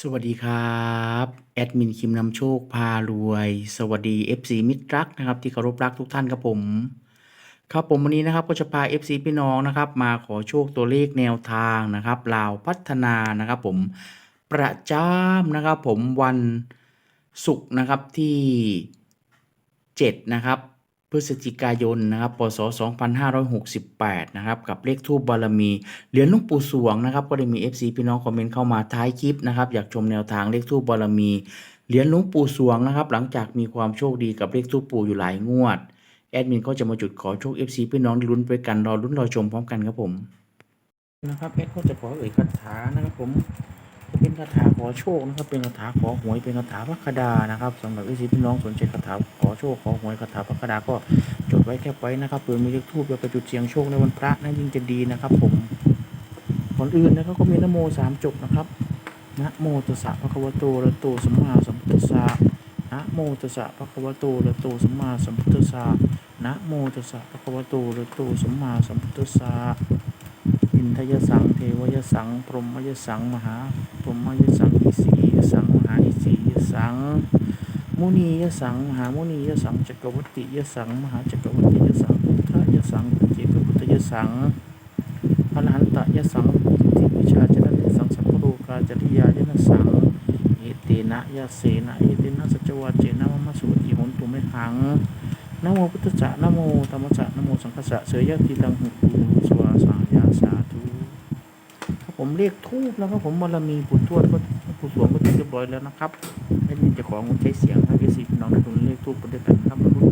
สวัสดีครับ แอดมินคิมนำโชคพารวย สวัสดี FC มิตรรักนะครับ ที่เคารพรักทุกท่านครับผม ครับผมวันนี้นะครับก็จะพา FC พี่น้องนะครับ มาขอโชคตัวเลขแนวทางนะครับลาวพัฒนานะครับผมประจำนะครับผมวันศุกร์นะครับที่ 7 นะครับ พฤศจิกายนนะครับพศ 2568 นะครับกับเลขทูบบารมีเหรียญลุงปู่สวงนะครับก็ได้มี FC พี่น้องคอมเมนต์เข้ามาท้ายคลิปนะครับอยากชมแนวทางเลขทูบบารมีเหรียญลุงปู่สวงนะครับหลังจากมีความโชคดีกับเลขทูบปู่อยู่หลายงวดแอดมินก็จะมาจุดขอโชค FC พี่น้องลุ้นไปกันรอลุ้นรอชมพร้อมกันครับผมนะครับแอดก็จะขอเอ่ยคาถานะครับผม เป็นคาถาขอโชคนะครับ เป็นคาถาขอหวย เป็นคาถาพระคดานะครับสำหรับวิสิพี่น้องสนใจคาถาขอโชคขอหวยคาถาพระคดาก็จดไว้แค่ไว้นะครับเผื่อมีเลขทูบแล้วไปจุดเสียงโชคในวันพระนั่นยิ่งจะดีนะครับผมก่อนอื่นนะครับก็มีนโมสามจบนะครับนะโมตัสสะภะคะวะโตระโตสัมมาสัมพุทธัสสะนะโมตัสสะภะคะวะโตระโตสัมมาสัมพุทธัสสะนะโมตัสสะภะคะวะโตระโตสัมมาสัมพุทธัสสะ นทยสังเทวยสัง พรหมยสัง มหา พรหมยสังอิสียสัง มหาอิสียสัง มุนียสัง มหามุนียสัง จักรวติยสัง มหาจักรวติยสัง พุทธยสังปุเจกพุทธยสังอรหันตยสังทิวิชาจนะยสัง สัพพโรกาจริยายนสังเอเตนะยเสนะเอเตนะสัจวัจเจนะมะมสุติหุนตุเมหังนโมพุทธะนโมธรรมะนโมสังฆะเสยยะติตังหุปูสวาสายาสาธุครับ ผมเรียกทูบแล้วครับ ผมบารมีปู่ทวดก็ปู่สวงก็เรียบร้อยแล้วนะครับให้ยินจะของใช้เสียงให้พี่สิน้องได้ดูเรียกทูบกันครับมาลุ้นได้วยกันครับ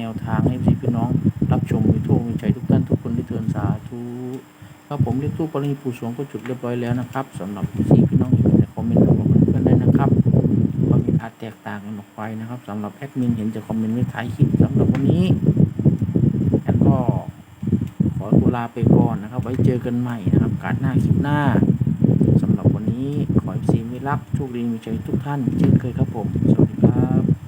แนวทางให้พี่น้อง รับชมมีทั่วมีใจทุกท่านทุกคนที่เตือนสาธุครับผมเรียกตู้ปริปู่สวงก็จุดเรียบร้อยแล้วนะครับสำหรับสีพี่น้องอยู่ในคอมเมนต์ของเพื่อนได้นะครับความเห็นอาจแตกต่างกันออกไปนะครับสำหรับแอดมินเห็นจะคอมเมนต์ไว้ท้ายคลิปสำหรับวันนี้แอดก็ขอตัวลาไปก่อนนะครับ ไว้เจอกันใหม่นะครับการหน้าคลิปหน้าสำหรับวันนี้ขอให้สีมิรักโชคดีมีใจทุกท่านเช่นเคยครับผมสวัสดีครับ